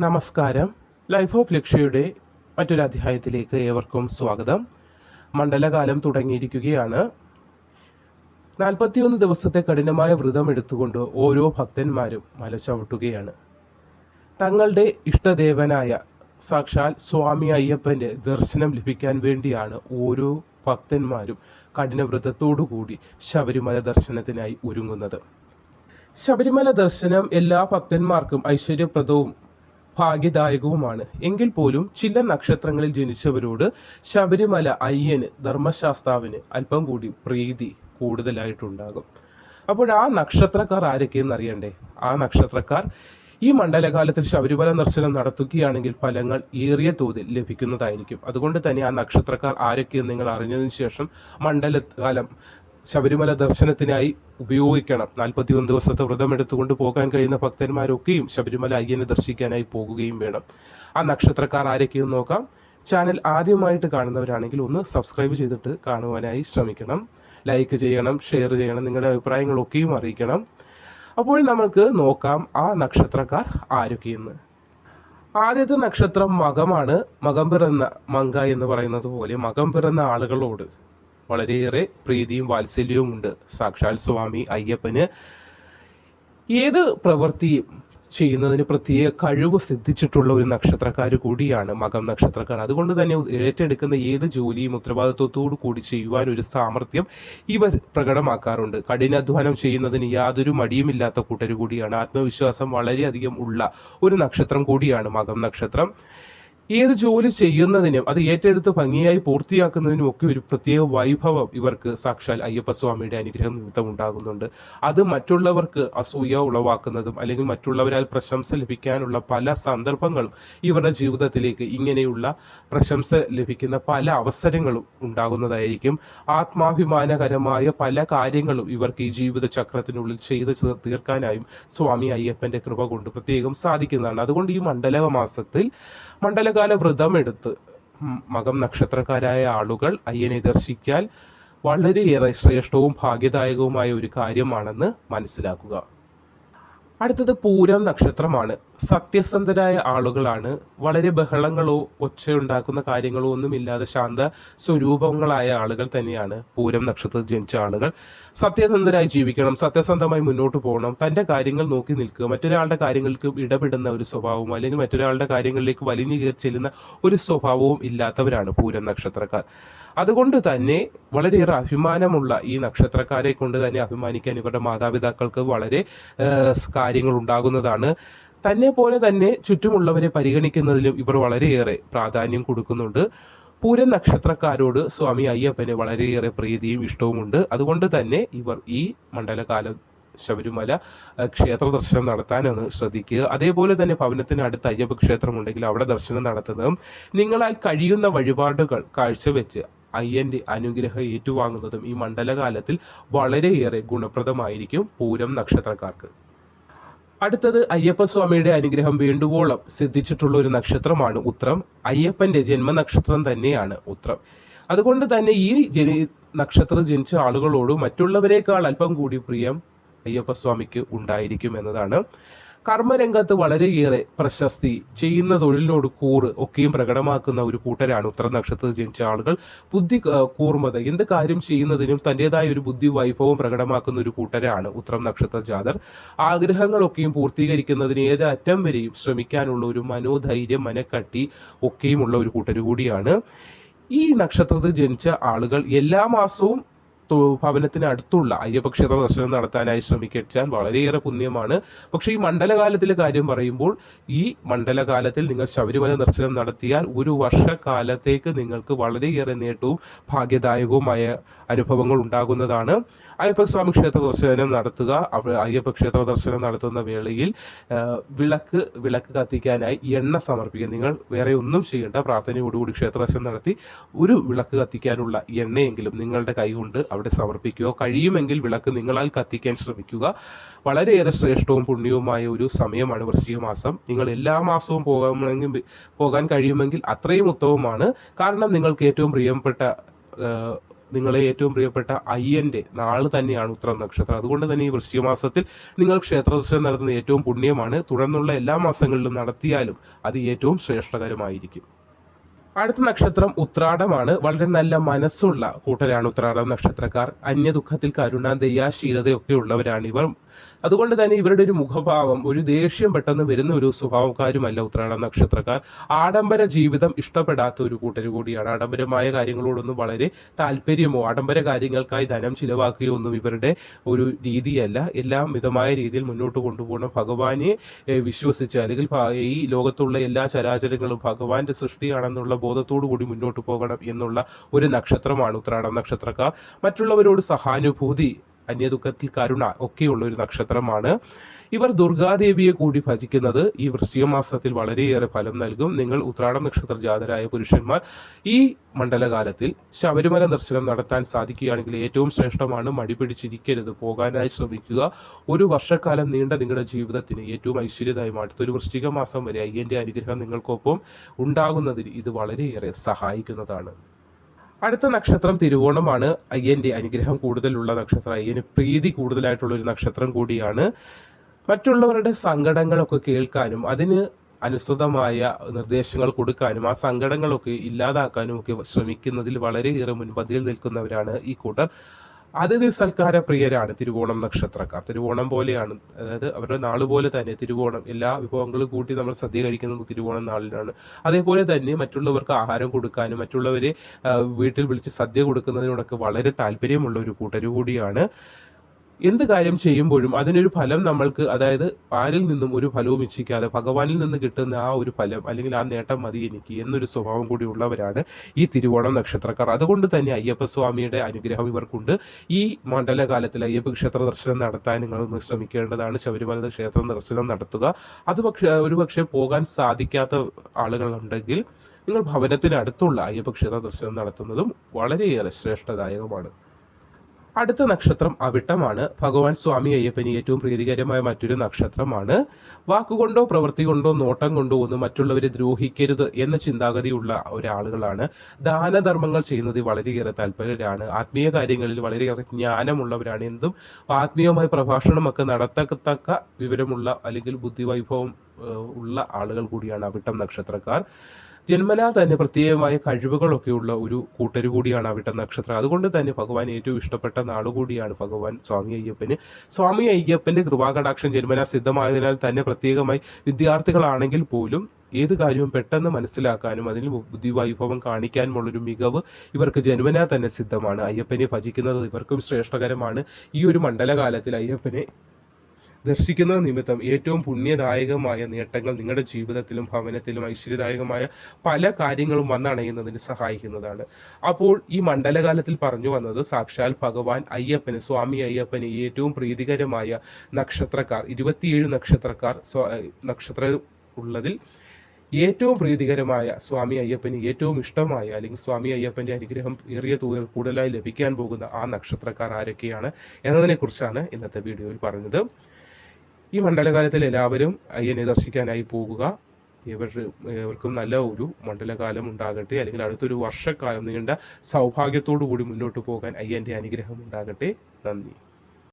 നമസ്കാരം. Life of ലക്ഷ്യയുടെ മറ്റൊരു അധ്യായത്തിലേക്ക് ഏവർക്കും സ്വാഗതം. മണ്ഡലകാലം തുടങ്ങിയിരിക്കുകയാണ്. നാൽപ്പത്തിയൊന്ന് ദിവസത്തെ കഠിനമായ വ്രതം എടുത്തുകൊണ്ട് ഓരോ ഭക്തന്മാരും മല ചവിട്ടുകയാണ്. തങ്ങളുടെ ഇഷ്ടദേവനായ സാക്ഷാൽ സ്വാമി അയ്യപ്പന്റെ ദർശനം ലഭിക്കാൻ വേണ്ടിയാണ് ഓരോ ഭക്തന്മാരും കഠിനവ്രതത്തോടുകൂടി ശബരിമല ദർശനത്തിനായി ഒരുങ്ങുന്നത്. ശബരിമല ദർശനം എല്ലാ ഭക്തന്മാർക്കും ഐശ്വര്യപ്രദവും ഭാഗ്യദായകവുമാണ്. എങ്കിൽ പോലും ചില നക്ഷത്രങ്ങളിൽ ജനിച്ചവരോട് ശബരിമല അയ്യന് ധർമ്മശാസ്താവിന് അല്പം കൂടി പ്രീതി കൂടുതലായിട്ടുണ്ടാകും. അപ്പോൾ ആ നക്ഷത്രക്കാർ ആരൊക്കെയെന്ന് അറിയണ്ടേ? ആ നക്ഷത്രക്കാർ ഈ മണ്ഡലകാലത്തിൽ ശബരിമല ദർശനം നടത്തുകയാണെങ്കിൽ ഫലങ്ങൾ ഏറിയ തോതിൽ ലഭിക്കുന്നതായിരിക്കും. അതുകൊണ്ട് തന്നെ ആ നക്ഷത്രക്കാർ ആരൊക്കെയെന്ന് നിങ്ങൾ അറിഞ്ഞതിന് ശേഷം മണ്ഡലകാലം ശബരിമല ദർശനത്തിനായി ഉപയോഗിക്കണം. നാൽപ്പത്തിയൊന്ന് ദിവസത്തെ വ്രതം എടുത്തുകൊണ്ട് പോകാൻ കഴിയുന്ന ഭക്തന്മാരൊക്കെയും ശബരിമല അയ്യനെ ദർശിക്കാനായി പോകുകയും വേണം. ആ നക്ഷത്രക്കാർ ആരൊക്കെയും നോക്കാം. ചാനൽ ആദ്യമായിട്ട് കാണുന്നവരാണെങ്കിൽ ഒന്ന് സബ്സ്ക്രൈബ് ചെയ്തിട്ട് കാണുവാനായി ശ്രമിക്കണം. ലൈക്ക് ചെയ്യണം ഷെയർ ചെയ്യണം നിങ്ങളുടെ അഭിപ്രായങ്ങളൊക്കെയും അറിയിക്കണം. അപ്പോൾ നമുക്ക് നോക്കാം ആ നക്ഷത്രക്കാർ ആരൊക്കെയെന്ന്. ആദ്യത്തെ നക്ഷത്രം മകമാണ്. മകം പിറന്ന മങ്ക എന്ന് പറയുന്നത് പോലെ മകം പിറന്ന ആളുകളോട്. വളരെയേറെ പ്രീതിയും വാത്സല്യവും ഉണ്ട് സാക്ഷാൽ സ്വാമി അയ്യപ്പന് ഏത് പ്രവൃത്തിയും ചെയ്യുന്നതിന് പ്രത്യേക കഴിവ് സിദ്ധിച്ചിട്ടുള്ള ഒരു നക്ഷത്രക്കാർ കൂടിയാണ് മകം നക്ഷത്രക്കാർ. അതുകൊണ്ട് തന്നെ ഏറ്റെടുക്കുന്ന ഏത് ജോലിയും ഉത്തരവാദിത്വത്തോടു കൂടി ചെയ്യുവാൻ ഒരു സാമർഥ്യം ഇവർ പ്രകടമാക്കാറുണ്ട്. കഠിനാധ്വാനം ചെയ്യുന്നതിന് യാതൊരു മടിയുമില്ലാത്ത കൂട്ടർ കൂടിയാണ്. ആത്മവിശ്വാസം വളരെയധികം ഉള്ള ഒരു നക്ഷത്രം കൂടിയാണ് മകം നക്ഷത്രം. ഏത് ജോലി ചെയ്യുന്നതിനും അത് ഏറ്റെടുത്ത് ഭംഗിയായി പൂർത്തിയാക്കുന്നതിനും ഒക്കെ ഒരു പ്രത്യേക വൈഭവം ഇവർക്ക് സാക്ഷാൽ അയ്യപ്പസ്വാമിയുടെ അനുഗ്രഹം നിമിത്തം ഉണ്ടാകുന്നുണ്ട്. അത് മറ്റുള്ളവർക്ക് അസൂയ ഉളവാക്കുന്നതും അല്ലെങ്കിൽ മറ്റുള്ളവരാൽ പ്രശംസ ലഭിക്കാനുള്ള പല സന്ദർഭങ്ങളും ഇവരുടെ ജീവിതത്തിലേക്ക് ഇങ്ങനെയുള്ള പ്രശംസ ലഭിക്കുന്ന പല അവസരങ്ങളും ഉണ്ടാകുന്നതായിരിക്കും. ആത്മാഭിമാനകരമായ പല കാര്യങ്ങളും ഇവർക്ക് ഈ ജീവിത ചക്രത്തിനുള്ളിൽ ചെയ്ത് തീർക്കാനായും സ്വാമി അയ്യപ്പന്റെ കൃപ കൊണ്ട് പ്രത്യേകം സാധിക്കുന്നതാണ്. അതുകൊണ്ട് ഈ മണ്ഡലക മാസത്തിൽ മണ്ഡലകാല വ്രതം എടുത്ത് മകം നക്ഷത്രക്കാരായ ആളുകൾ അയ്യനെ ദർശിക്കാൻ വളരെയേറെ ശ്രേഷ്ഠവും ഭാഗ്യദായകവുമായ ഒരു കാര്യമാണെന്ന് മനസ്സിലാക്കുക. അടുത്തത് പൂരം നക്ഷത്രമാണ്. സത്യസന്ധരായ ആളുകളാണ്. വളരെ ബഹളങ്ങളോ ഒച്ചയുണ്ടാക്കുന്ന കാര്യങ്ങളോ ഒന്നുമില്ലാതെ ശാന്ത സ്വരൂപങ്ങളായ ആളുകൾ തന്നെയാണ്. പൂരം നക്ഷത്രത്തിൽ ജനിച്ച ആളുകൾ. സത്യസന്ധരായി ജീവിക്കണം സത്യസന്ധമായി മുന്നോട്ട് പോകണം തന്റെ കാര്യങ്ങൾ നോക്കി നിൽക്കുക മറ്റൊരാളുടെ കാര്യങ്ങൾക്ക് ഇടപെടുന്ന ഒരു സ്വഭാവവും അല്ലെങ്കിൽ മറ്റൊരാളുടെ കാര്യങ്ങളിലേക്ക് വലിഞ്ഞു കയറി ചെല്ലുന്ന ഒരു സ്വഭാവവും ഇല്ലാത്തവരാണ് പൂരം നക്ഷത്രക്കാർ. അതുകൊണ്ട് തന്നെ വളരെയേറെ അഭിമാനമുള്ള ഈ നക്ഷത്രക്കാരെ കൊണ്ട് തന്നെ അഭിമാനിക്കാൻ ഇവരുടെ മാതാപിതാക്കൾക്ക് വളരെ കാര്യങ്ങൾ ഉണ്ടാകുന്നതാണ് തന്നെ പോലെ തന്നെ ചുറ്റുമുള്ളവരെ പരിഗണിക്കുന്നതിലും ഇവർ വളരെയേറെ പ്രാധാന്യം കൊടുക്കുന്നുണ്ട്. പൂര നക്ഷത്രക്കാരോട് സ്വാമി അയ്യപ്പന് വളരെയേറെ പ്രീതിയും ഇഷ്ടവുമുണ്ട്. അതുകൊണ്ട് തന്നെ ഇവർ ഈ മണ്ഡലകാലം ശബരിമല ക്ഷേത്ര ദർശനം നടത്താനാണ് ശ്രദ്ധിക്കുക. അതേപോലെ തന്നെ ഭവനത്തിന് അടുത്ത് അയ്യപ്പ ക്ഷേത്രമുണ്ടെങ്കിൽ അവിടെ ദർശനം നടത്തുന്നതും നിങ്ങളാൽ കഴിയുന്ന വഴിപാടുകൾ കാഴ്ചവെച്ച് അയ്യന്റെ അനുഗ്രഹം ഏറ്റുവാങ്ങുന്നതും ഈ മണ്ഡലകാലത്തിൽ വളരെയേറെ ഗുണപ്രദമായിരിക്കും പൂരം നക്ഷത്രക്കാർക്ക്. അടുത്തത് അയ്യപ്പസ്വാമിയുടെ അനുഗ്രഹം വേണ്ടുവോളം സിദ്ധിച്ചിട്ടുള്ള ഒരു നക്ഷത്രമാണ് ഉത്രം. അയ്യപ്പന്റെ ജന്മനക്ഷത്രം തന്നെയാണ് ഉത്രം. അതുകൊണ്ട് തന്നെ ഈ ജനി നക്ഷത്രം ജനിച്ച ആളുകളോട് മറ്റുള്ളവരെക്കാൾ അല്പം കൂടി പ്രിയം അയ്യപ്പസ്വാമിക്ക് ഉണ്ടായിരിക്കും എന്നതാണ്. കർമ്മരംഗത്ത് വളരെയേറെ പ്രശസ്തി ചെയ്യുന്ന തൊഴിലിനോട് കൂറ് ഒക്കെയും പ്രകടമാക്കുന്ന ഒരു കൂട്ടരാണ് ഉത്തര നക്ഷത്രത്തിൽ ജനിച്ച ആളുകൾ. ബുദ്ധി കൂർമ്മത എന്ത് കാര്യം ചെയ്യുന്നതിനും തന്റെതായ ഒരു ബുദ്ധി വൈഭവം പ്രകടമാക്കുന്ന ഒരു കൂട്ടരാണ് ഉത്രം നക്ഷത്ര ജാതർ. ആഗ്രഹങ്ങളൊക്കെയും പൂർത്തീകരിക്കുന്നതിന് ഏതറ്റം വരെയും ശ്രമിക്കാനുള്ള ഒരു മനോധൈര്യം മനക്കട്ടി ഒക്കെയുമുള്ള ഒരു കൂട്ടർ കൂടിയാണ് ഈ നക്ഷത്രത്തിൽ ജനിച്ച ആളുകൾ എല്ലാ മാസവും ഭവനത്തിന് അടുത്തുള്ള അയ്യപ്പക്ഷേത്ര ദർശനം നടത്താനായി ശ്രമിക്കാൻ വളരെയേറെ പുണ്യമാണ്. പക്ഷേ ഈ മണ്ഡലകാലത്തിലെ കാര്യം പറയുമ്പോൾ ഈ മണ്ഡലകാലത്തിൽ നിങ്ങൾ ശബരിമല ദർശനം നടത്തിയാൽ ഒരു വർഷക്കാലത്തേക്ക് നിങ്ങൾക്ക് വളരെയേറെ നേട്ടവും ഭാഗ്യദായകവുമായ അനുഭവങ്ങൾ ഉണ്ടാകുന്നതാണ്. അയ്യപ്പസ്വാമി ക്ഷേത്ര ദർശനം നടത്തുക അയ്യപ്പക്ഷേത്ര അയ്യപ്പ ക്ഷേത്ര ദർശനം നടത്തുന്ന വേളയിൽ വിളക്ക് വിളക്ക് കത്തിക്കാനായി എണ്ണ സമർപ്പിക്കുക. നിങ്ങൾ വേറെ ഒന്നും ചെയ്യേണ്ട പ്രാർത്ഥനയോടുകൂടി ക്ഷേത്ര ദർശനം നടത്തി ഒരു വിളക്ക് കത്തിക്കാനുള്ള എണ്ണയെങ്കിലും നിങ്ങളുടെ കൈകൊണ്ട് അവിടെ സമർപ്പിക്കുക. കഴിയുമെങ്കിൽ വിളക്ക് നിങ്ങളാൽ കത്തിക്കാൻ ശ്രമിക്കുക. വളരെയേറെ ശ്രേഷ്ഠവും പുണ്യവുമായ ഒരു സമയമാണ് വൃശ്ചിക മാസം. നിങ്ങൾ എല്ലാ മാസവും പോകാമെങ്കിൽ പോകാൻ കഴിയുമെങ്കിൽ അത്രയും ഉത്തമമാണ്. കാരണം നിങ്ങൾക്ക് ഏറ്റവും പ്രിയപ്പെട്ട നിങ്ങളെ ഏറ്റവും പ്രിയപ്പെട്ട അയ്യന്റെ നാൾ തന്നെയാണ് ഉത്രം നക്ഷത്രം. അതുകൊണ്ട് തന്നെ ഈ വൃശ്ചിക മാസത്തിൽ നിങ്ങൾ ക്ഷേത്രദർശനം നടത്തുന്ന ഏറ്റവും പുണ്യമാണ്. തുടർന്നുള്ള എല്ലാ മാസങ്ങളിലും നടത്തിയാലും അത് ഏറ്റവും ശ്രേഷ്ഠകരമായിരിക്കും. അടുത്ത നക്ഷത്രം ഉത്രാടമാണ്. വളരെ നല്ല മനസ്സുള്ള കൂട്ടരാണ് ഉത്രാടം നക്ഷത്രക്കാർ. അന്യദുഃഖത്തിൽ കരുണ ദയാശീലതയൊക്കെ ഉള്ളവരാണ് ഇവർ അതുകൊണ്ട് തന്നെ ഇവരുടെ ഒരു മുഖഭാവം ഒരു ദേഷ്യം പെട്ടെന്ന് വരുന്ന ഒരു സ്വഭാവക്കാരുമല്ല ഉത്രാട നക്ഷത്രക്കാർ. ആഡംബര ജീവിതം ഇഷ്ടപ്പെടാത്ത ഒരു കൂട്ടർ കൂടിയാണ്. ആഡംബരമായ കാര്യങ്ങളോടൊന്നും വളരെ താല്പര്യമോ ആഡംബര കാര്യങ്ങൾക്കായി ധനം ചിലവാക്കുകയോ ഒന്നും ഇവരുടെ ഒരു രീതിയല്ല. എല്ലാം മിതമായ രീതിയിൽ മുന്നോട്ട് കൊണ്ടുപോകണം. ഭഗവാനെ വിശ്വസിച്ച് അല്ലെങ്കിൽ ഈ ലോകത്തുള്ള എല്ലാ ചരാചരങ്ങളും ഭഗവാന്റെ സൃഷ്ടിയാണെന്നുള്ള ബോധത്തോടു കൂടി മുന്നോട്ട് പോകണം എന്നുള്ള ഒരു നക്ഷത്രമാണ് ഉത്രാടം നക്ഷത്രക്കാർ. മറ്റുള്ളവരോട് സഹാനുഭൂതി അന്യദുഃഖത്തിൽ കരുണ ഒക്കെയുള്ള ഒരു നക്ഷത്രമാണ്. ഇവർ ദുർഗാദേവിയെ കൂടി ഭജിക്കുന്നത് ഈ വൃശ്ചിക മാസത്തിൽ വളരെയേറെ ഫലം നൽകും. നിങ്ങൾ ഉത്രാട നക്ഷത്ര ജാതരായ പുരുഷന്മാർ ഈ മണ്ഡലകാലത്തിൽ ശബരിമല ദർശനം നടത്താൻ സാധിക്കുകയാണെങ്കിൽ ഏറ്റവും ശ്രേഷ്ഠമാണ്. മടി പിടിച്ചിരിക്കരുത്. പോകാനായി ശ്രമിക്കുക. ഒരു വർഷക്കാലം നീണ്ട നിങ്ങളുടെ ജീവിതത്തിന് ഏറ്റവും ഐശ്വര്യദായമാണ് അടുത്തൊരു വൃശ്ചിക മാസം വരെ അയ്യന്റെ അനുഗ്രഹം നിങ്ങൾക്കൊപ്പം ഉണ്ടാകുന്നതിന് ഇത് വളരെയേറെ സഹായിക്കുന്നതാണ്. അടുത്ത നക്ഷത്രം തിരുവോണമാണ്. അയ്യന്റെ അനുഗ്രഹം കൂടുതലുള്ള നക്ഷത്രം അയ്യന് പ്രീതി കൂടുതലായിട്ടുള്ള ഒരു നക്ഷത്രം കൂടിയാണ്. മറ്റുള്ളവരുടെ സങ്കടങ്ങളൊക്കെ കേൾക്കാനും അതിന് അനുസൃതമായ നിർദ്ദേശങ്ങൾ കൊടുക്കാനും ആ സങ്കടങ്ങളൊക്കെ ഇല്ലാതാക്കാനും ഒക്കെ ശ്രമിക്കുന്നതിൽ വളരെയേറെ മുൻപന്തിയിൽ നിൽക്കുന്നവരാണ് ഈ കൂട്ടർ. അതിഥി സൽക്കാര പ്രിയരാണ് തിരുവോണം നക്ഷത്രക്കാർ. തിരുവോണം പോലെയാണ്. അതായത് അവരുടെ നാൾ പോലെ തന്നെ തിരുവോണം എല്ലാ വിഭവങ്ങളും കൂട്ടി നമ്മൾ സദ്യ കഴിക്കുന്നത് തിരുവോണം നാളിലാണ്. അതേപോലെ തന്നെ മറ്റുള്ളവർക്ക് ആഹാരം കൊടുക്കാനും മറ്റുള്ളവരെ വീട്ടിൽ വിളിച്ച് സദ്യ കൊടുക്കുന്നതിനോടൊക്കെ വളരെ താല്പര്യമുള്ള ഒരു കൂട്ടരു കൂടിയാണ് എന്ത് കാര്യം ചെയ്യുമ്പോഴും അതിനൊരു ഫലം നമ്മൾക്ക് അതായത് ആരിൽ നിന്നും ഒരു ഫലവും ഇച്ഛിക്കാതെ ഭഗവാനിൽ നിന്ന് കിട്ടുന്ന ആ ഒരു ഫലം അല്ലെങ്കിൽ ആ നേട്ടം മതി എനിക്ക് എന്നൊരു സ്വഭാവം കൂടി ഉള്ളവരാണ് ഈ തിരുവോണം നക്ഷത്രക്കാർ. അതുകൊണ്ട് തന്നെ അയ്യപ്പസ്വാമിയുടെ അനുഗ്രഹം ഇവർക്കുണ്ട്. ഈ മണ്ഡലകാലത്തിൽ അയ്യപ്പ ക്ഷേത്ര ദർശനം നടത്താൻ നിങ്ങളൊന്ന് ശ്രമിക്കേണ്ടതാണ്. ശബരിമല ക്ഷേത്ര ദർശനം നടത്തുക. അത് പക്ഷേ ഒരു പക്ഷേ പോകാൻ സാധിക്കാത്ത ആളുകളുണ്ടെങ്കിൽ നിങ്ങൾ ഭവനത്തിനടുത്തുള്ള അയ്യപ്പ ക്ഷേത്ര ദർശനം നടത്തുന്നതും വളരെയേറെ ശ്രേഷ്ഠദായകമാണ്. അടുത്ത നക്ഷത്രം അവിട്ടമാണ്. ഭഗവാൻ സ്വാമി അയ്യപ്പന് ഏറ്റവും പ്രീതികരമായ മറ്റൊരു നക്ഷത്രമാണ്. വാക്കുകൊണ്ടോ പ്രവൃത്തി കൊണ്ടോ നോട്ടം കൊണ്ടോ ഒന്നും മറ്റുള്ളവരെ ദ്രോഹിക്കരുത് എന്ന ചിന്താഗതിയുള്ള ഒരാളുകളാണ്. ദാനധർമ്മങ്ങൾ ചെയ്യുന്നതിൽ വളരെയേറെ താല്പര്യരാണ്. ആത്മീയ കാര്യങ്ങളിൽ വളരെയേറെ ജ്ഞാനമുള്ളവരാണ്. എന്തും ആത്മീയമായ പ്രഭാഷണമൊക്കെ നടത്തത്തക്ക വിവരമുള്ള അല്ലെങ്കിൽ ബുദ്ധിവൈഭവം ഉള്ള ആളുകൾ കൂടിയാണ് അവിട്ടം നക്ഷത്രക്കാർ. ജന്മനാ തന്നെ പ്രത്യേകമായ കഴിവുകളൊക്കെയുള്ള ഒരു കൂട്ടരു കൂടിയാണ് അവിടെ നക്ഷത്രം. അതുകൊണ്ട് തന്നെ ഭഗവാൻ ഏറ്റവും ഇഷ്ടപ്പെട്ട നാളുകൂടിയാണ് ഭഗവാൻ സ്വാമി അയ്യപ്പന്. സ്വാമി അയ്യപ്പന്റെ കൃപാകടാക്ഷം ജന്മനാ സിദ്ധമായതിനാൽ തന്നെ പ്രത്യേകമായി വിദ്യാർത്ഥികളാണെങ്കിൽ പോലും ഏത് കാര്യവും പെട്ടെന്ന് മനസ്സിലാക്കാനും അതിൽ ബുദ്ധി ബുദ്ധിവൈഭവം കാണിക്കാനുമുള്ളൊരു മികവ് ഇവർക്ക് ജന്മനാ തന്നെ സിദ്ധമാണ്. അയ്യപ്പനെ ഭജിക്കുന്നത് ഇവർക്കും ശ്രേഷ്ഠകരമാണ്. ഈ ഒരു മണ്ഡലകാലത്തിൽ അയ്യപ്പനെ ദർശിക്കുന്നത് നിമിത്തം ഏറ്റവും പുണ്യദായകമായ നേട്ടങ്ങൾ നിങ്ങളുടെ ജീവിതത്തിലും ഭവനത്തിലും ഐശ്വര്യദായകമായ പല കാര്യങ്ങളും വന്നണയുന്നതിന് സഹായിക്കുന്നതാണ്. അപ്പോൾ ഈ മണ്ഡലകാലത്തിൽ പറഞ്ഞു വന്നത് സാക്ഷാൽ ഭഗവാൻ അയ്യപ്പന് സ്വാമി അയ്യപ്പന് ഏറ്റവും പ്രീതികരമായ നക്ഷത്രക്കാർ ഇരുപത്തിയേഴ് നക്ഷത്രക്കാർ നക്ഷത്ര ഉള്ളതിൽ ഏറ്റവും പ്രീതികരമായ സ്വാമി അയ്യപ്പന് ഏറ്റവും ഇഷ്ടമായ അല്ലെങ്കിൽ സ്വാമി അയ്യപ്പന്റെ അനുഗ്രഹം ഏറിയ തോതിൽ കൂടുതലായി ലഭിക്കാൻ പോകുന്ന ആ നക്ഷത്രക്കാർ ആരൊക്കെയാണ് എന്നതിനെക്കുറിച്ചാണ് ഇന്നത്തെ വീഡിയോയിൽ പറഞ്ഞത്. ഈ മണ്ഡലകാലത്തിൽ എല്ലാവരും അയ്യനെ ദർശിക്കാനായി പോകുക. ഇവർ ഇവർക്കും നല്ല ഒരു മണ്ഡലകാലം ഉണ്ടാകട്ടെ. അല്ലെങ്കിൽ അടുത്തൊരു വർഷക്കാലം നീണ്ട സൗഭാഗ്യത്തോടു കൂടി മുന്നോട്ട് പോകാൻ അയ്യന്റെ അനുഗ്രഹം ഉണ്ടാകട്ടെ. നന്ദി.